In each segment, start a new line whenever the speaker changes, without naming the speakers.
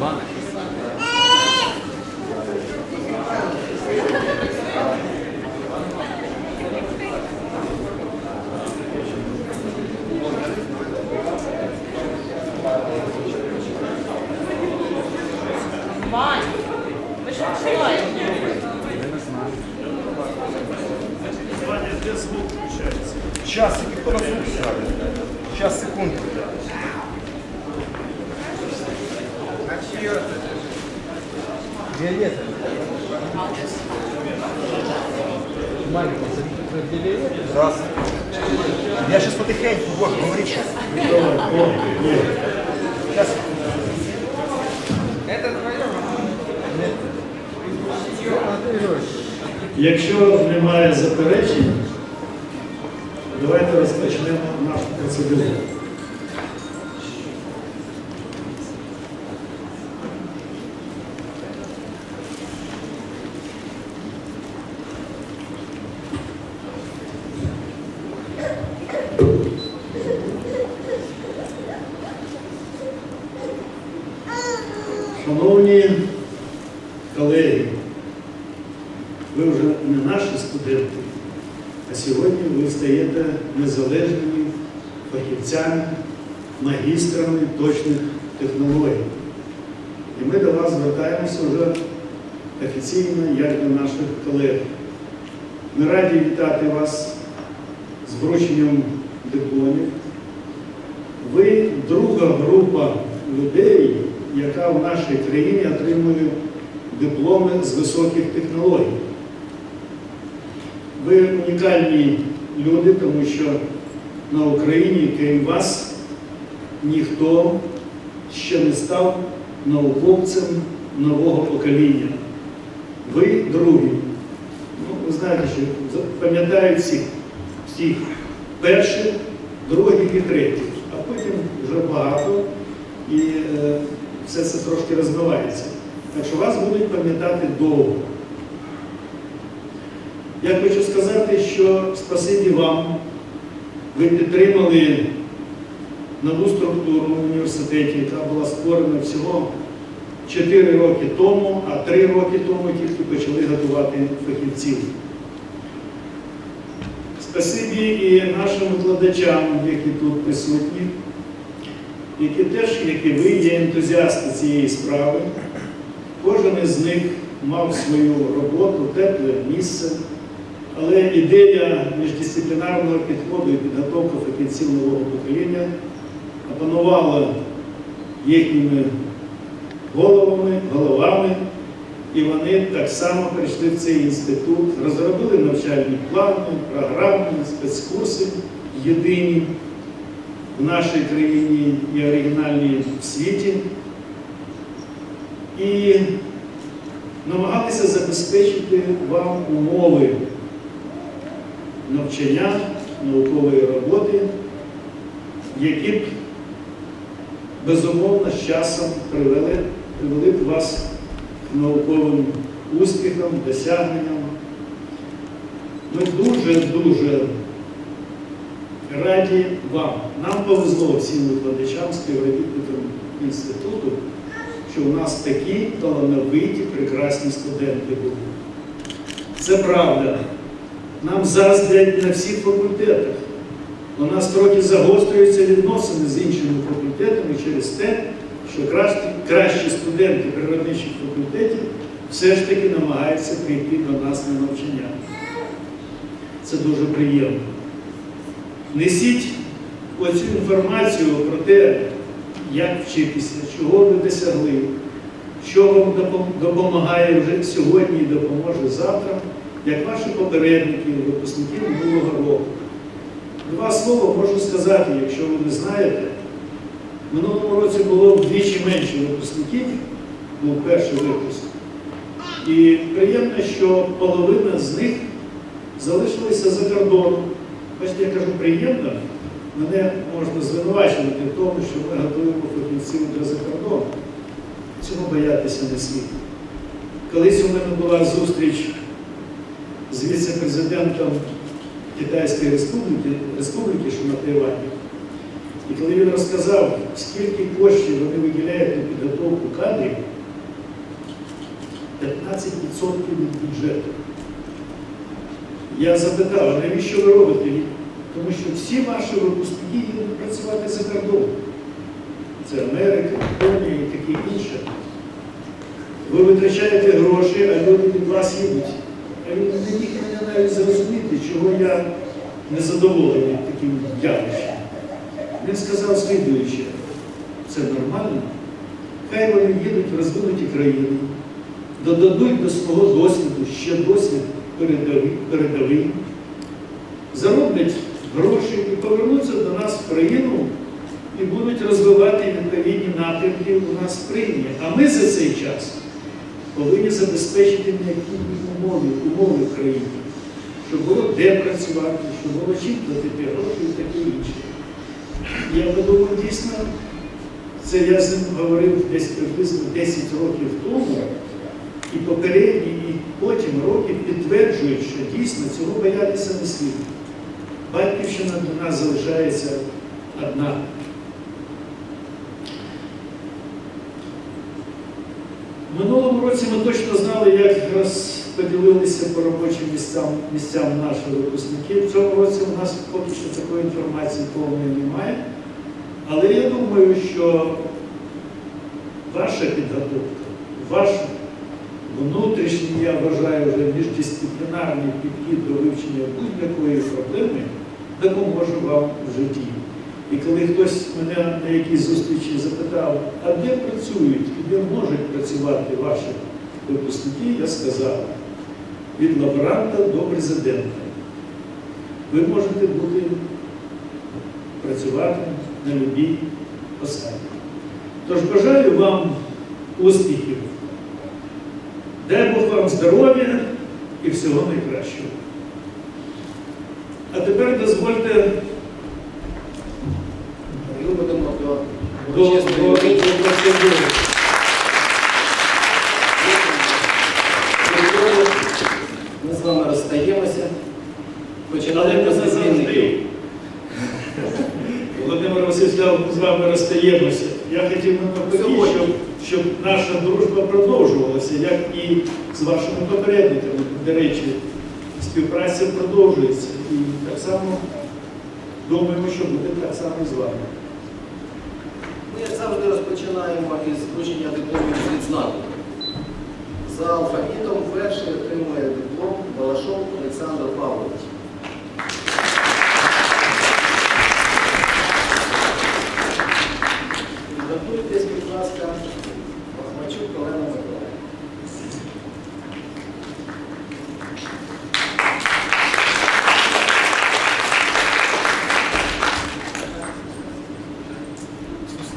Bana. Раз. Я сейчас потихоньку, вот, говори сейчас. Сейчас.
Якщо немає заперечень, давайте розпочнемо нашу процедуру. Колеги, ви вже не наші студенти, а сьогодні ви стаєте незалежними фахівцями, магістрами точних технологій. І ми до вас звертаємося вже офіційно, як до наших колег. Ми раді вітати вас з врученням дипломів. Ви друга група людей, яка в нашій країні отримує дипломи з високих технологій. Ви унікальні люди, тому що на Україні, крім вас, ніхто ще не став науковцем нового покоління. Ви другі. Ну, ви знаєте, що пам'ятають всіх, всіх перших, других і третіх, а потім вже багато, і е, все це трошки розбивається. Так що вас будуть пам'ятати довго. Я хочу сказати, що спасибі вам, ви підтримали нову структуру в університеті, яка була створена всього 4 роки тому, а 3 роки тому тільки почали готувати фахівців. Спасибі і нашим викладачам, які тут присутні, які теж, як і ви, є ентузіасти цієї справи. Кожен із них мав свою роботу, тепле місце, але ідея міждисциплінарного підходу і підготовки фахівців нового покоління опанувала їхніми головами, головами, і вони так само прийшли в цей інститут, розробили навчальні плани, програми, спецкурси єдині в нашій країні і оригінальні в світі. І намагалися забезпечити вам умови навчання, наукової роботи, які б безумовно з часом привели, привели б вас к науковим успіхам, досягненням. Ми дуже-дуже раді вам. Нам повезло всім викладачам, співробітникам інституту, що у нас такі талановиті, прекрасні студенти були. Це правда. Нам заздрять на всіх факультетах. У нас трохи загострюються відносини з іншими факультетами через те, що кращі, студенти природничих факультетів все ж таки намагаються прийти до нас на навчання. Це дуже приємно. Несіть оцю інформацію про те, як вчитися, чого ви досягли, що вам допомагає вже сьогодні і допоможе завтра, як ваші попередники, випускники минулого року. Два слова можу сказати, якщо ви не знаєте. В минулому році було вдвічі менше випускників, був перший випуск. І приємно, що половина з них залишилися за кордоном. Бачите, я кажу, приємно, мене можна звинувачувати в тому, що ми готуємо фахівців для закордону. Цього боятися не слід. Колись у мене була зустріч з віце-президентом Китайської республіки, республіки, що. І коли він розказав, скільки коштів вони виділяють на підготовку кадрів, 15% від бюджету. Я запитав, навіщо ви робите? Тому що всі ваші випускники їдуть працювати за кордон. Це Америка, Японія і таке інше. Ви витрачаєте гроші, а люди від вас їдуть. А він не міг мене навіть зрозуміти, чого я незадоволений таким явищем. Він сказав слідуюче, це нормально. Хай вони їдуть в розвинуті країни, додадуть до свого досвіду ще досвід передовий, передовий, зароблять гроші і повернуться до нас в країну і будуть розвивати відповідні напрямки у нас в країні. А ми за цей час повинні забезпечити необхідні умови, умови в країні, щоб було де працювати, щоб було чим платити гроші і таке інше. Я подумав, дійсно, це я з ним говорив десь приблизно 10 років тому, і попередні, і потім роки підтверджують, що дійсно цього боятися не слід. Батьківщина для нас залишається одна. Минулому році ми точно знали, як розподілилися по робочим місцям, місцям наші випускники. В цьому році у нас поки що такої інформації повної немає. Але я думаю, що ваша підготовка, ваш внутрішній, я вважаю, вже міждисциплінарний підхід до вивчення будь-якої проблеми допоможе вам в житті. І коли хтось мене на якійсь зустрічі запитав, а де працюють і де можуть працювати ваші випускники, я сказав, від лаборанта до президента. Ви можете бути працювати на любій посаді. Тож бажаю вам успіхів. Дай Бог вам здоров'я і всього найкращого. А тепер дозвольте
до
процедури.
Ми з вами розстаємося.
Завжди.
відмінників.
Володимир Васильович, ми з вами розстаємося. Я хотів би навпаки, щоб, щоб наша дружба продовжувалася, як і з вашими попередниками. До речі, співпраця продовжується. І так само думаємо, що буде так само з вами.
Ми, завжди, розпочинаємо із вручення дипломів з. За алфавітом перший отримує диплом Балашов Олександр Павлович.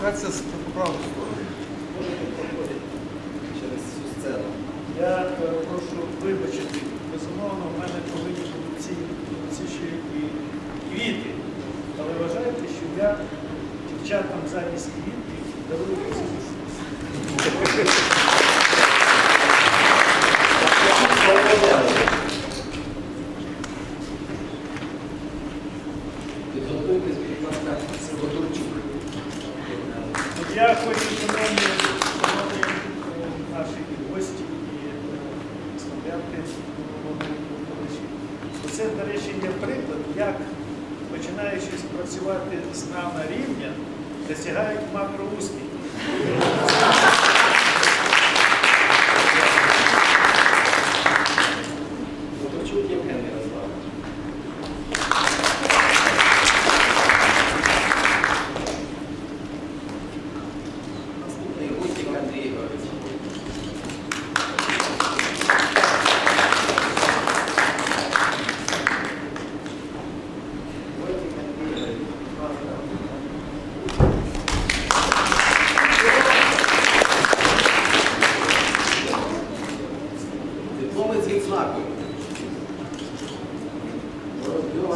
Спускатися з праву.
Можете проходити через цю сцену.
Я е, прошу вибачити, безумовно, в мене повинні бути ці, ці ще і квіти. Але вважаєте, що я дівчатам замість квітів дарую ці
Підготуйтесь, будь ласка, Сивотурчук.
От Я хочу, шановні, шановні е, наші і гості і е, студенти, шановні викладачі. Оце, до речі, є приклад, як починаючи працювати з нами рівня, досягають макроуспіхів.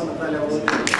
Natália Rodrigues.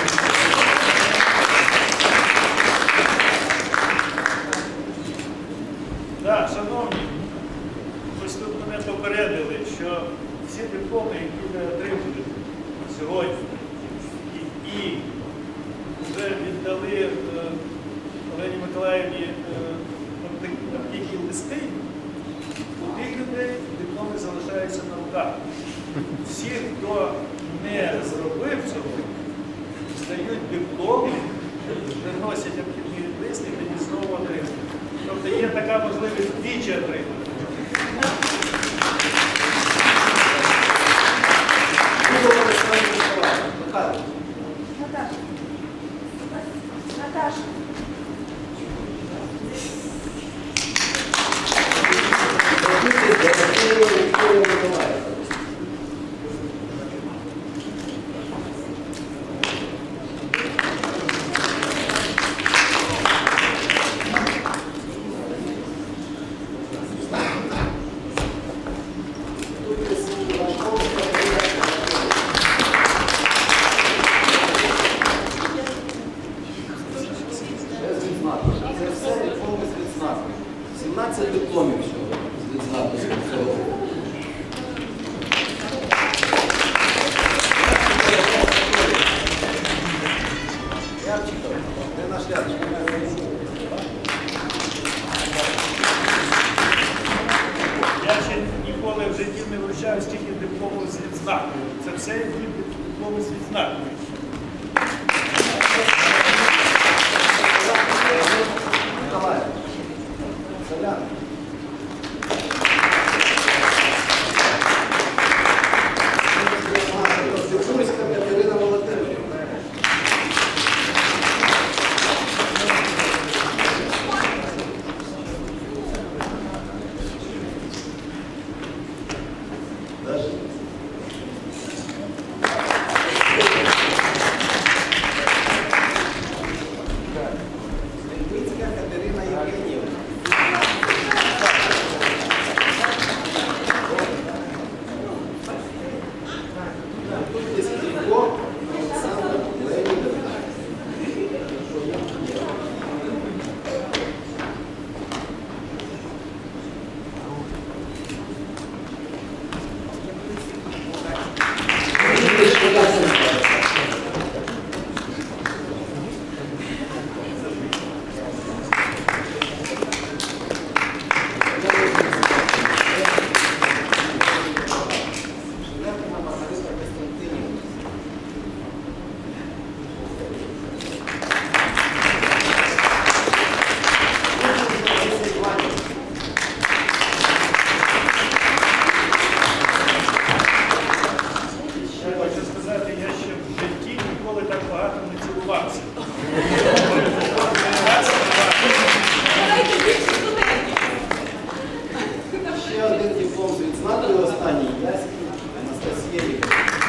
15 дипломів,
що відзнати. Gracias. Євтом з відзнакою
останній Яський Анастасія Ігорівна.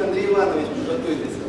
の Dream アートに
しもち
ょっといいです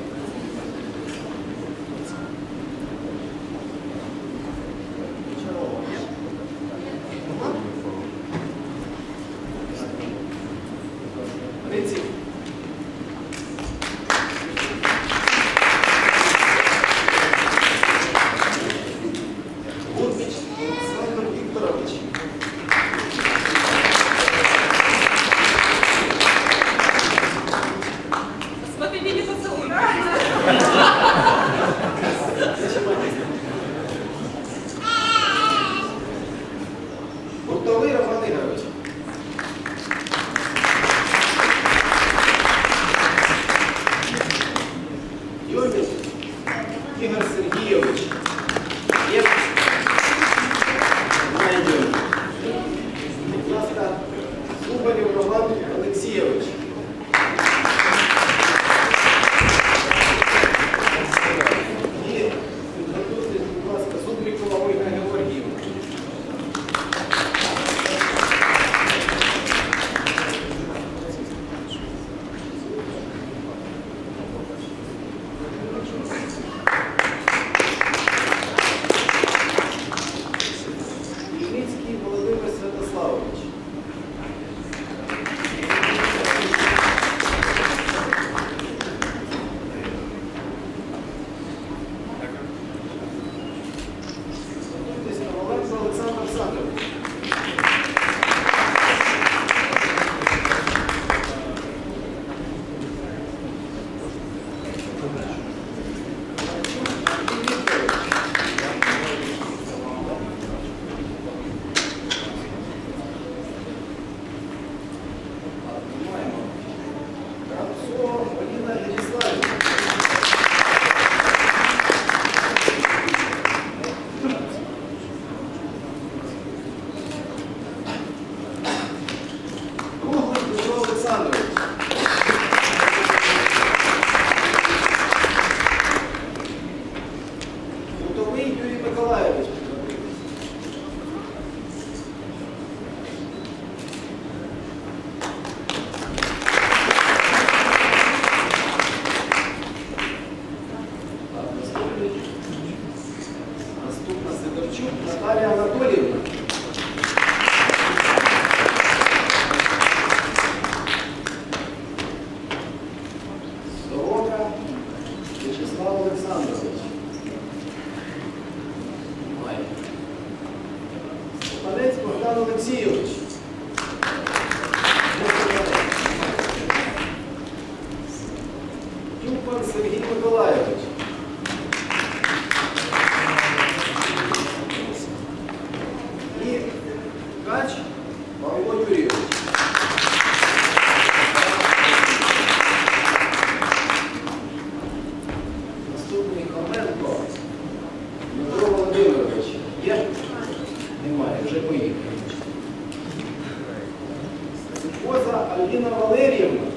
Paulina Valeriano.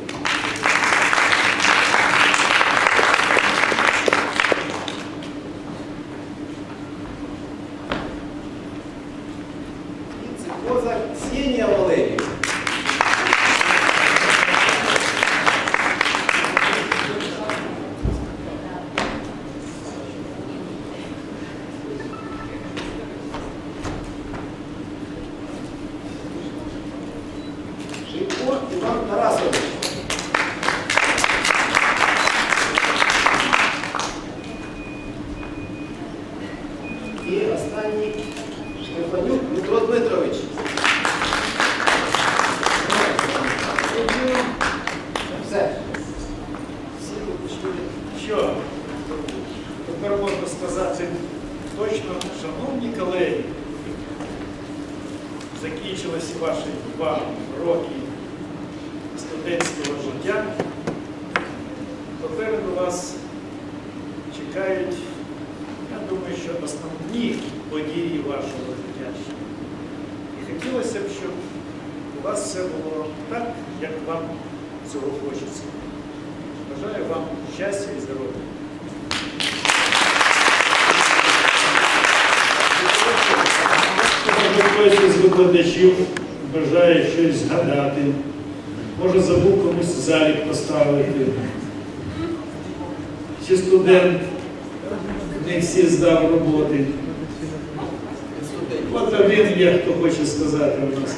Дмитро Дмитрович. Все. Всі почули.
Що? Тепер можна сказати точно, шановні колеги, закінчилися ваші два роки студентського життя. Попереду вас чекають, я думаю, що основні події вашого життя. І хотілося б, щоб у вас все було так, як вам цього хочеться. Бажаю вам щастя і здоров'я. Може, хтось із викладачів бажає щось згадати, може забув комусь залік поставити. Чи студент не всі здав роботи. От один є, хто хоче сказати у нас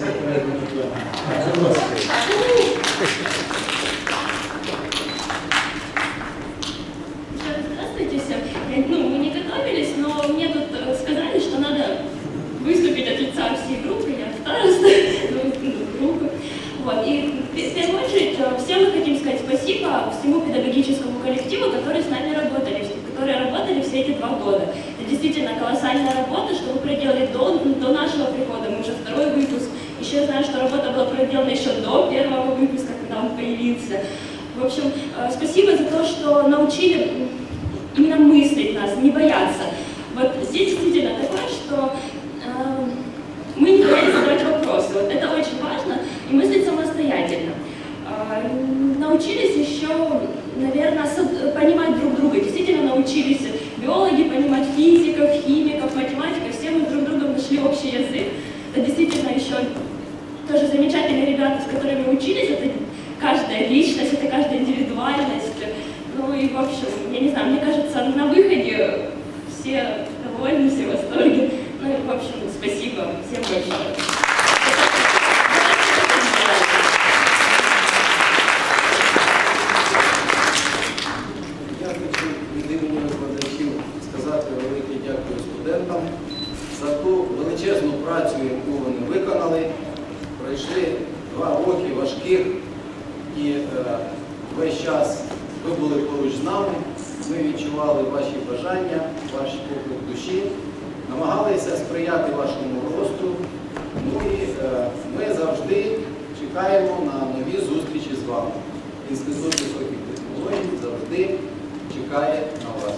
всему педагогическому коллективу, которые с нами работали, которые работали все эти два года. Это действительно колоссальная работа, что вы проделали до, до нашего прихода. Мы уже второй выпуск. Еще я знаю, что работа была проделана еще до первого выпуска, когда он появился. В общем, э, спасибо за то, что научили именно мыслить нас, не бояться. Вот здесь действительно такое, что э, мы не боялись задавать вопросы. Вот это очень важно, и мыслить самостоятельно. Э, научились еще, наверное, понимать друг друга. Действительно научились биологи понимать физиков, химиков, математиков. Все мы друг другом нашли общий язык. Это действительно еще тоже замечательные ребята, с которыми учились. Это каждая личность, это каждая индивидуальность. Ну и в общем, я не знаю, мне кажется, на выходе все довольны, все в восторге. Ну и в общем, спасибо всем большое.
Чекаємо на нові зустрічі з вами. Інститут високих технологій завжди чекає на вас.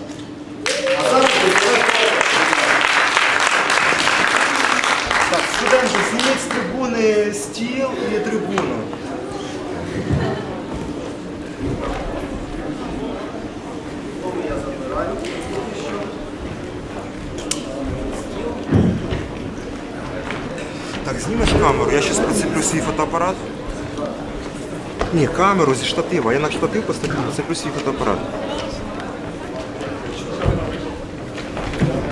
А зараз
Так, студенти, зніміть з трибуни стіл і трибуну.
Я забираю що.
Так, знімеш камеру, я зараз прицеплю свій фотоапарат. Ні, камеру зі штатива. Я на штатив поставлю, прицеплю свій фотоапарат.